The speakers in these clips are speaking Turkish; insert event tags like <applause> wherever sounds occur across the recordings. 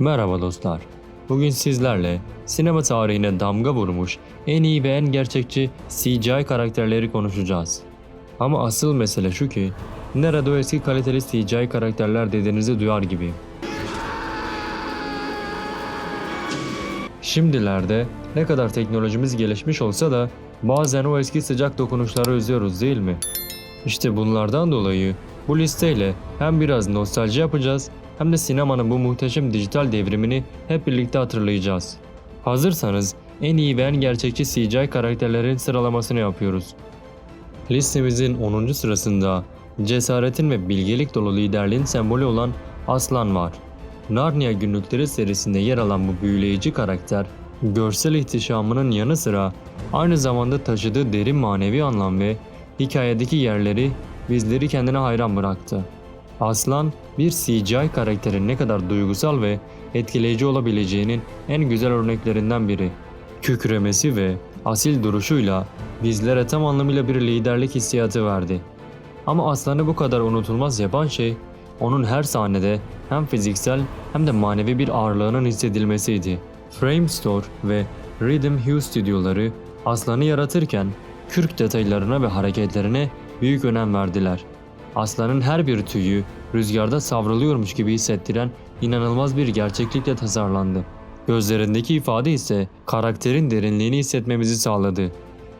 Merhaba dostlar. Bugün sizlerle sinema tarihine damga vurmuş en iyi ve en gerçekçi CGI karakterleri konuşacağız. Ama asıl mesele şu ki, nerede o eski kaliteli CGI karakterler dediğinizi duyar gibiyim. Şimdilerde ne kadar teknolojimiz gelişmiş olsa da bazen o eski sıcak dokunuşları özlüyoruz değil mi? İşte bunlardan dolayı bu listeyle hem biraz nostalji yapacağız hem de sinemanın bu muhteşem dijital devrimini hep birlikte hatırlayacağız. Hazırsanız en iyi ve en gerçekçi CGI karakterlerin sıralamasını yapıyoruz. Listemizin 10. sırasında cesaretin ve bilgelik dolu liderliğin sembolü olan Aslan var. Narnia Günlükleri serisinde yer alan bu büyüleyici karakter, görsel ihtişamının yanı sıra aynı zamanda taşıdığı derin manevi anlam ve hikayedeki yerleri bizleri kendine hayran bıraktı. Aslan, bir CGI karakterin ne kadar duygusal ve etkileyici olabileceğinin en güzel örneklerinden biri. Kükremesi ve asil duruşuyla bizlere tam anlamıyla bir liderlik hissiyatı verdi. Ama Aslan'ı bu kadar unutulmaz yapan şey, onun her sahnede hem fiziksel hem de manevi bir ağırlığının hissedilmesiydi. Framestore ve Rhythm Hue stüdyoları Aslan'ı yaratırken kürk detaylarına ve hareketlerine büyük önem verdiler. Aslanın her bir tüyü rüzgarda savruluyormuş gibi hissettiren inanılmaz bir gerçeklikle tasarlandı. Gözlerindeki ifade ise karakterin derinliğini hissetmemizi sağladı.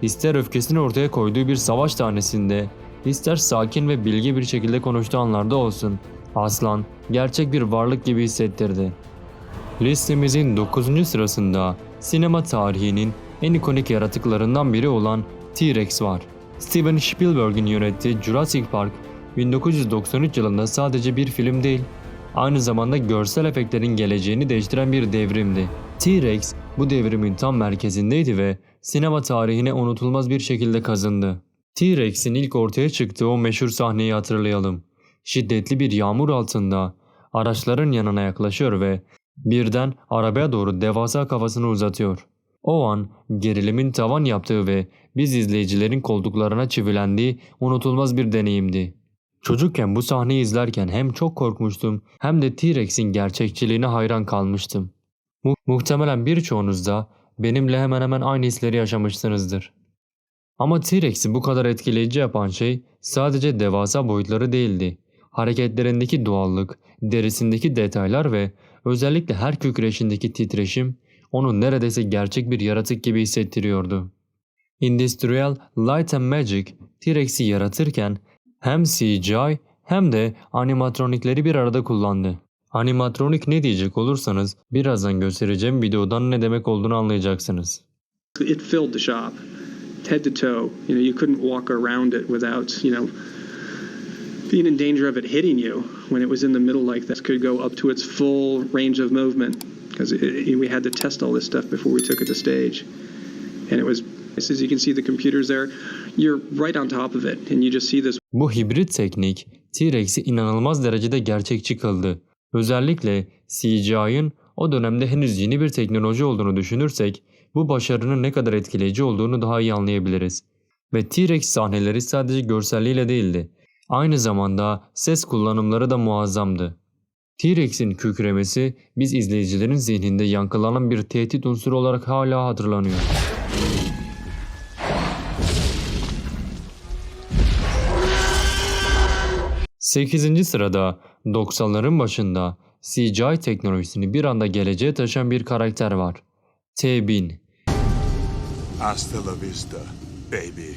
İster öfkesini ortaya koyduğu bir savaş tanesinde, ister sakin ve bilgi bir şekilde konuştuğu anlarda olsun, Aslan gerçek bir varlık gibi hissettirdi. Listemizin 9. sırasında sinema tarihinin en ikonik yaratıklarından biri olan T-Rex var. Steven Spielberg'in yönettiği Jurassic Park 1993 yılında sadece bir film değil, aynı zamanda görsel efektlerin geleceğini değiştiren bir devrimdi. T-Rex bu devrimin tam merkezindeydi ve sinema tarihine unutulmaz bir şekilde kazındı. T-Rex'in ilk ortaya çıktığı o meşhur sahneyi hatırlayalım. Şiddetli bir yağmur altında araçların yanına yaklaşıyor ve birden arabaya doğru devasa kafasını uzatıyor. O an gerilimin tavan yaptığı ve biz izleyicilerin koltuklarına çivilendiği unutulmaz bir deneyimdi. Çocukken bu sahneyi izlerken hem çok korkmuştum hem de T-Rex'in gerçekçiliğine hayran kalmıştım. Mu- muhtemelen birçoğunuz da benimle hemen hemen aynı hisleri yaşamışsınızdır. Ama T-Rex'i bu kadar etkileyici yapan şey sadece devasa boyutları değildi. Hareketlerindeki doğallık, derisindeki detaylar ve özellikle her kükreşindeki titreşim onu neredeyse gerçek bir yaratık gibi hissettiriyordu. Industrial Light and Magic T-Rex'i yaratırken hem CGI hem de animatronikleri bir arada kullandı. Animatronik ne diyecek olursanız birazdan göstereceğim videodan ne demek olduğunu anlayacaksınız. It filled the shop, head to toe. You know, you couldn't walk around it without, you know, being in danger of it hitting you when it was in the middle like this. Could go up to its full range of movement because we had to test all this stuff before we took it to stage, and it was. Bu hibrit teknik T-Rex'i inanılmaz derecede gerçekçi kıldı. Özellikle CGI'ın o dönemde henüz yeni bir teknoloji olduğunu düşünürsek bu başarının ne kadar etkileyici olduğunu daha iyi anlayabiliriz. Ve T-Rex sahneleri sadece görselliğiyle değildi. Aynı zamanda ses kullanımları da muazzamdı. T-Rex'in kükremesi biz izleyicilerin zihninde yankılanan bir tehdit unsuru olarak hala hatırlanıyor. Sekizinci sırada 90'ların başında CGI teknolojisini bir anda geleceğe taşıyan bir karakter var. T-1000. Hasta la vista, baby.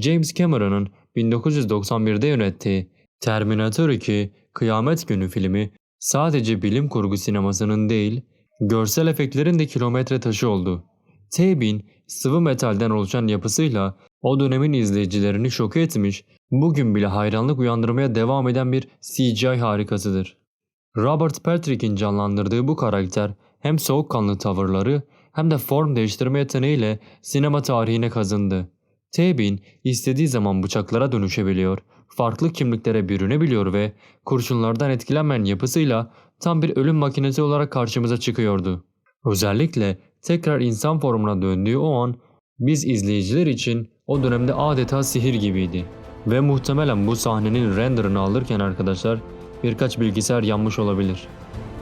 James Cameron'ın 1991'de yönettiği Terminator 2 Kıyamet Günü filmi sadece bilim kurgu sinemasının değil, görsel efektlerin de kilometre taşı oldu. T-1000 sıvı metalden oluşan yapısıyla o dönemin izleyicilerini şok etmiş, bugün bile hayranlık uyandırmaya devam eden bir CGI harikasıdır. Robert Patrick'in canlandırdığı bu karakter hem soğukkanlı tavırları hem de form değiştirme yeteneğiyle sinema tarihine kazındı. T-1000 istediği zaman bıçaklara dönüşebiliyor, farklı kimliklere bürünebiliyor ve kurşunlardan etkilenmeyen yapısıyla tam bir ölüm makinesi olarak karşımıza çıkıyordu. Özellikle tekrar insan formuna döndüğü o an biz izleyiciler için o dönemde adeta sihir gibiydi. Ve muhtemelen bu sahnenin renderını alırken arkadaşlar birkaç bilgisayar yanmış olabilir.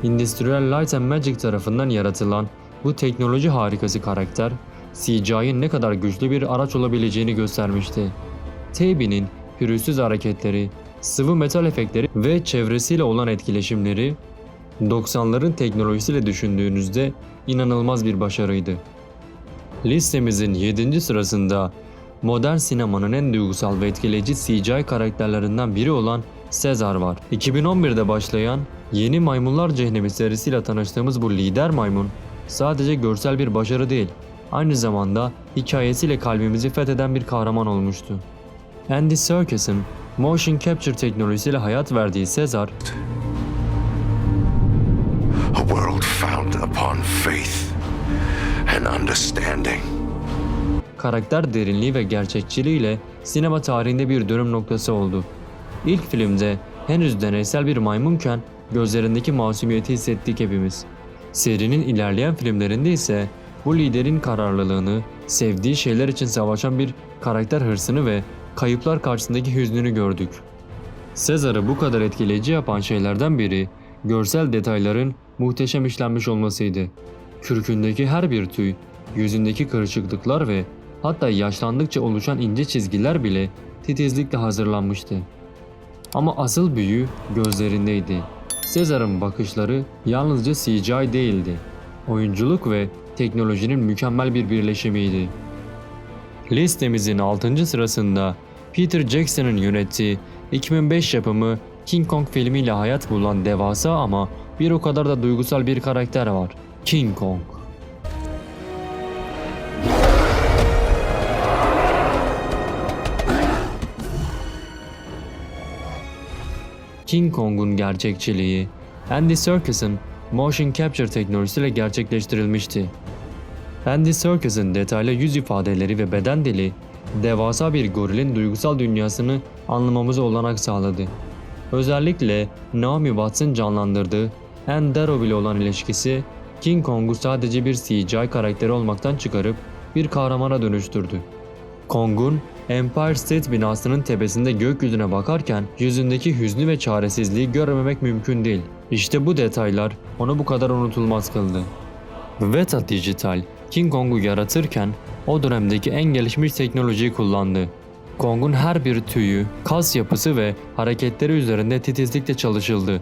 Industrial Light and Magic tarafından yaratılan bu teknoloji harikası karakter CGI'nin ne kadar güçlü bir araç olabileceğini göstermişti. Taby'nin pürüzsüz hareketleri, sıvı metal efektleri ve çevresiyle olan etkileşimleri 90'ların teknolojisiyle düşündüğünüzde inanılmaz bir başarıydı. Listemizin 7. sırasında modern sinemanın en duygusal ve etkileyici CGI karakterlerinden biri olan Caesar var. 2011'de başlayan Yeni Maymunlar Cehennemi serisiyle tanıştığımız bu lider maymun sadece görsel bir başarı değil, aynı zamanda hikayesiyle kalbimizi fetheden bir kahraman olmuştu. Andy Serkis'in motion capture teknolojisiyle hayat verdiği Caesar, upon faith and understanding. karakter derinliği ve gerçekçiliğiyle sinema tarihinde bir dönüm noktası oldu. İlk filmde henüz deneysel bir maymunken gözlerindeki masumiyeti hissettik hepimiz. Serinin ilerleyen filmlerinde ise bu liderin kararlılığını, sevdiği şeyler için savaşan bir karakter hırsını ve kayıplar karşısındaki hüznünü gördük. Sezar'ı bu kadar etkileyici yapan şeylerden biri görsel detayların muhteşem işlenmiş olmasıydı. Kürkündeki her bir tüy, yüzündeki kırışıklıklar ve hatta yaşlandıkça oluşan ince çizgiler bile titizlikle hazırlanmıştı. Ama asıl büyü gözlerindeydi. Sezar'ın bakışları yalnızca CGI değildi. Oyunculuk ve teknolojinin mükemmel bir birleşimiydi. Listemizin 6. sırasında Peter Jackson'ın yönettiği 2005 yapımı King Kong filmiyle hayat bulan devasa ama bir o kadar da duygusal bir karakter var. King Kong. King Kong'un gerçekçiliği Andy Serkis'in motion capture teknolojisiyle gerçekleştirilmişti. Andy Serkis'in detaylı yüz ifadeleri ve beden dili devasa bir gorilin duygusal dünyasını anlamamıza olanak sağladı. Özellikle Naomi Watts'ın canlandırdığı Anne Darrow ile olan ilişkisi King Kong'u sadece bir CGI karakteri olmaktan çıkarıp bir kahramana dönüştürdü. Kong'un Empire State binasının tepesinde gökyüzüne bakarken yüzündeki hüznü ve çaresizliği görmemek mümkün değil. İşte bu detaylar onu bu kadar unutulmaz kıldı. Veta Digital, King Kong'u yaratırken o dönemdeki en gelişmiş teknolojiyi kullandı. Kong'un her bir tüyü, kas yapısı ve hareketleri üzerinde titizlikle çalışıldı.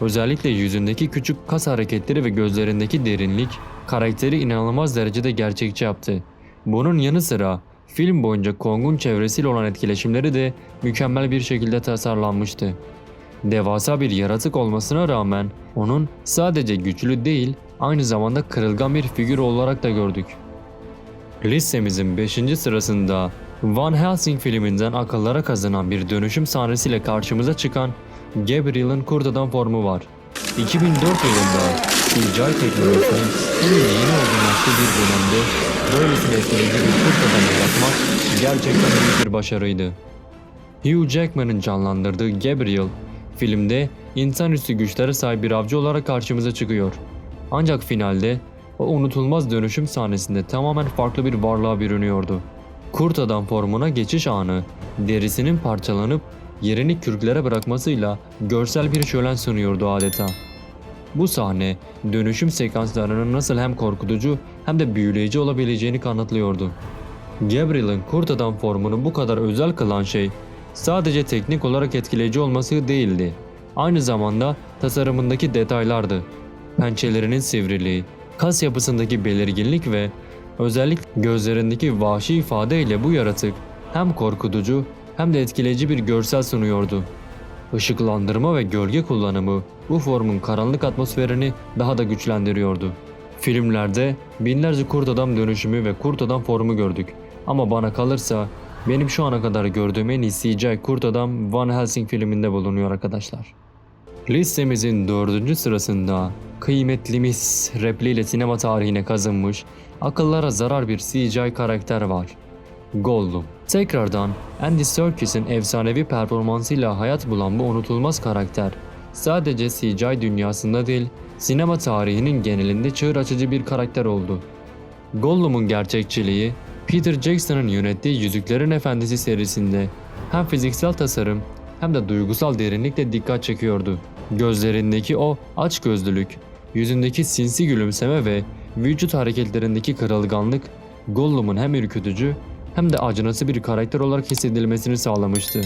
Özellikle yüzündeki küçük kas hareketleri ve gözlerindeki derinlik karakteri inanılmaz derecede gerçekçi yaptı. Bunun yanı sıra film boyunca Kong'un çevresiyle olan etkileşimleri de mükemmel bir şekilde tasarlanmıştı. Devasa bir yaratık olmasına rağmen onun sadece güçlü değil aynı zamanda kırılgan bir figür olarak da gördük. Listemizin 5. sırasında Van Helsing filminden akıllara kazanan bir dönüşüm sahnesiyle karşımıza çıkan Gabriel'in kurt adam formu var. 2004 yılında CGI teknolojisinin henüz yeni olgunlaştığı bir dönemde böylesine etkileyici bir kurt adam yaratmak gerçekten büyük bir başarıydı. Hugh Jackman'ın canlandırdığı Gabriel, filmde insanüstü güçlere sahip bir avcı olarak karşımıza çıkıyor. Ancak finalde o unutulmaz dönüşüm sahnesinde tamamen farklı bir varlığa bürünüyordu. Kurt adam formuna geçiş anı, derisinin parçalanıp yerini kürklere bırakmasıyla görsel bir şölen sunuyordu adeta. Bu sahne dönüşüm sekanslarının nasıl hem korkutucu hem de büyüleyici olabileceğini kanıtlıyordu. Gabriel'in kurt adam formunu bu kadar özel kılan şey sadece teknik olarak etkileyici olması değildi. Aynı zamanda tasarımındaki detaylardı. Pençelerinin sivriliği, kas yapısındaki belirginlik ve özellikle gözlerindeki vahşi ifade ile bu yaratık hem korkutucu hem de etkileyici bir görsel sunuyordu. Işıklandırma ve gölge kullanımı bu formun karanlık atmosferini daha da güçlendiriyordu. Filmlerde binlerce kurt adam dönüşümü ve kurt adam formu gördük. Ama bana kalırsa benim şu ana kadar gördüğüm en iyi CGI kurt adam Van Helsing filminde bulunuyor arkadaşlar. Listemizin dördüncü sırasında kıymetlimiz repliğiyle sinema tarihine kazınmış akıllara zarar bir CGI karakter var. Gollum. Tekrardan Andy Serkis'in efsanevi performansıyla hayat bulan bu unutulmaz karakter sadece CGI dünyasında değil sinema tarihinin genelinde çığır açıcı bir karakter oldu. Gollum'un gerçekçiliği Peter Jackson'ın yönettiği Yüzüklerin Efendisi serisinde hem fiziksel tasarım hem de duygusal derinlikle dikkat çekiyordu. Gözlerindeki o açgözlülük, yüzündeki sinsi gülümseme ve vücut hareketlerindeki kırılganlık Gollum'un hem ürkütücü hem de acınası bir karakter olarak hissedilmesini sağlamıştı.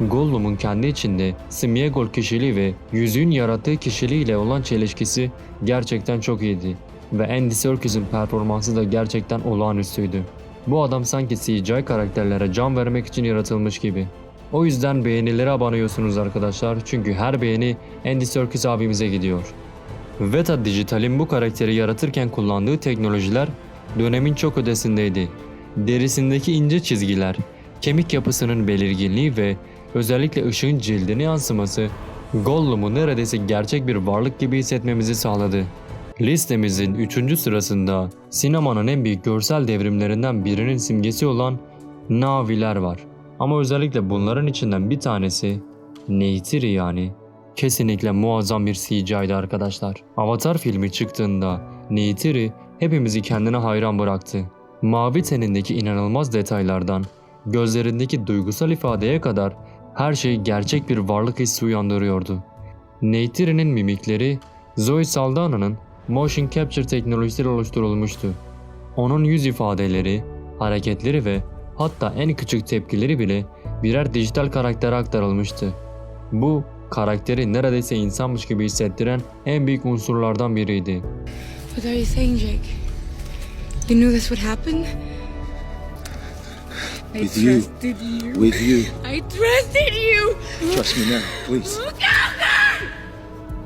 Gollum'un kendi içinde Smeagol kişiliği ve yüzüğün yarattığı kişiliğiyle olan çelişkisi gerçekten çok iyiydi. Ve Andy Serkis'in performansı da gerçekten olağanüstüydü. Bu adam sanki CGI karakterlere can vermek için yaratılmış gibi. O yüzden beğenilere abanıyorsunuz arkadaşlar çünkü her beğeni Andy Serkis abimize gidiyor. Veta Digital'in bu karakteri yaratırken kullandığı teknolojiler dönemin çok ötesindeydi. Derisindeki ince çizgiler, kemik yapısının belirginliği ve özellikle ışığın cildine yansıması Gollum'u neredeyse gerçek bir varlık gibi hissetmemizi sağladı. Listemizin 3. sırasında sinemanın en büyük görsel devrimlerinden birinin simgesi olan Naviler var. Ama özellikle bunların içinden bir tanesi Neytiri yani. Kesinlikle muazzam bir CGI'di arkadaşlar. Avatar filmi çıktığında Neytiri hepimizi kendine hayran bıraktı. Mavi tenindeki inanılmaz detaylardan, gözlerindeki duygusal ifadeye kadar her şey gerçek bir varlık hissi uyandırıyordu. Neytiri'nin mimikleri Zoe Saldana'nın motion capture teknolojisiyle oluşturulmuştu. Onun yüz ifadeleri, hareketleri ve hatta en küçük tepkileri bile birer dijital karaktere aktarılmıştı. Bu karakteri neredeyse insanmış gibi hissettiren en büyük unsurlardan biriydi. What are you saying, Jake? You knew this would happen? I With you. trusted you. With you. I trusted you. Trust me now, please. Look out there!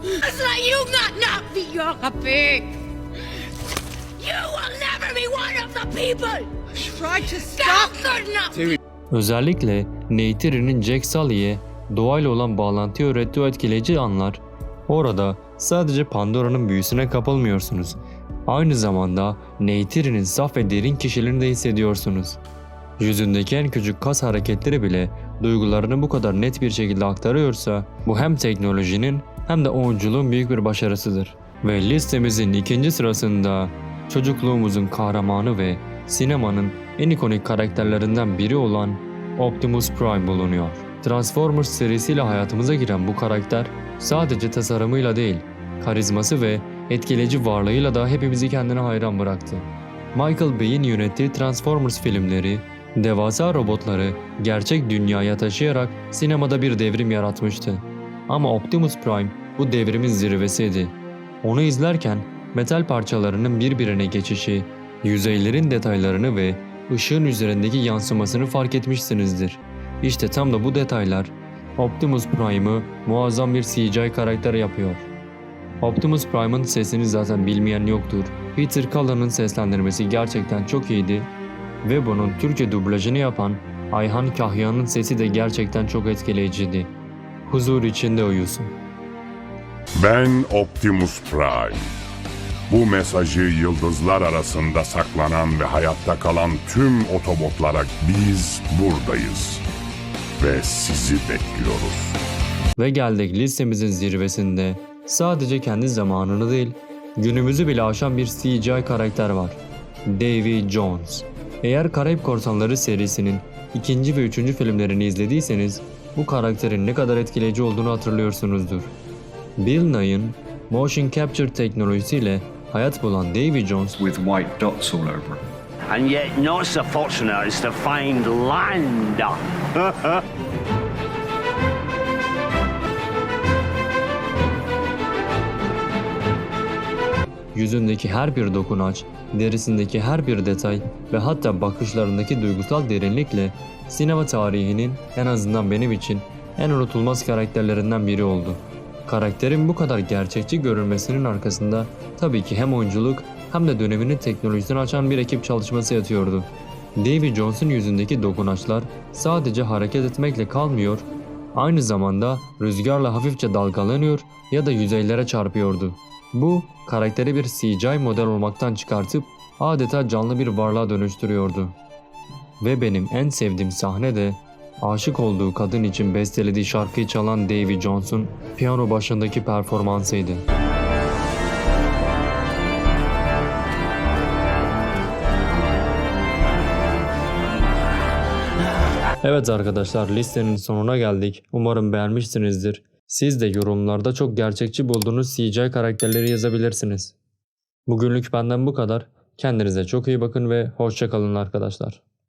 It's like you not not be your pig. You will never be one of the people. Try to stop. Özellikle Neytiri'nin Jack Sully'e doğayla olan bağlantıyı öğrettiği o etkileyici anlar. Orada sadece Pandora'nın büyüsüne kapılmıyorsunuz. Aynı zamanda Neytiri'nin saf ve derin kişiliğini de hissediyorsunuz. Yüzündeki en küçük kas hareketleri bile duygularını bu kadar net bir şekilde aktarıyorsa bu hem teknolojinin hem de oyunculuğun büyük bir başarısıdır. Ve listemizin ikinci sırasında çocukluğumuzun kahramanı ve sinemanın en ikonik karakterlerinden biri olan Optimus Prime bulunuyor. Transformers serisiyle hayatımıza giren bu karakter sadece tasarımıyla değil, karizması ve etkileyici varlığıyla da hepimizi kendine hayran bıraktı. Michael Bay'in yönettiği Transformers filmleri, devasa robotları gerçek dünyaya taşıyarak sinemada bir devrim yaratmıştı. Ama Optimus Prime bu devrimin zirvesiydi. Onu izlerken metal parçalarının birbirine geçişi, yüzeylerin detaylarını ve ışığın üzerindeki yansımasını fark etmişsinizdir. İşte tam da bu detaylar Optimus Prime'ı muazzam bir CGI karakter yapıyor. Optimus Prime'ın sesini zaten bilmeyen yoktur. Peter Cullen'ın seslendirmesi gerçekten çok iyiydi ve bunun Türkçe dublajını yapan Ayhan Kahya'nın sesi de gerçekten çok etkileyiciydi. Huzur içinde uyusun. Ben Optimus Prime. Bu mesajı yıldızlar arasında saklanan ve hayatta kalan tüm otobotlara biz buradayız. Ve sizi bekliyoruz. Ve geldik listemizin zirvesinde sadece kendi zamanını değil günümüzü bile aşan bir CGI karakter var. Davy Jones. Eğer Karayip Korsanları serisinin ikinci ve üçüncü filmlerini izlediyseniz bu karakterin ne kadar etkileyici olduğunu hatırlıyorsunuzdur. Bill Nye'ın motion capture teknolojisiyle hayat bulan Davy Jones with white dots all over. And yet not so fortunate as to find land. <laughs> Yüzündeki her bir dokunaç, derisindeki her bir detay ve hatta bakışlarındaki duygusal derinlikle sinema tarihinin en azından benim için en unutulmaz karakterlerinden biri oldu. Karakterin bu kadar gerçekçi görünmesinin arkasında tabii ki hem oyunculuk hem de döneminin teknolojisini açan bir ekip çalışması yatıyordu. Davy Jones'un yüzündeki dokunaçlar sadece hareket etmekle kalmıyor, aynı zamanda rüzgarla hafifçe dalgalanıyor ya da yüzeylere çarpıyordu. Bu, karakteri bir CGI model olmaktan çıkartıp adeta canlı bir varlığa dönüştürüyordu. Ve benim en sevdiğim sahne de aşık olduğu kadın için bestelediği şarkıyı çalan Davy Jones'un piyano başındaki performansıydı. Evet arkadaşlar listenin sonuna geldik. Umarım beğenmişsinizdir. Siz de yorumlarda çok gerçekçi bulduğunuz CGI karakterleri yazabilirsiniz. Bugünlük benden bu kadar. Kendinize çok iyi bakın ve hoşça kalın arkadaşlar.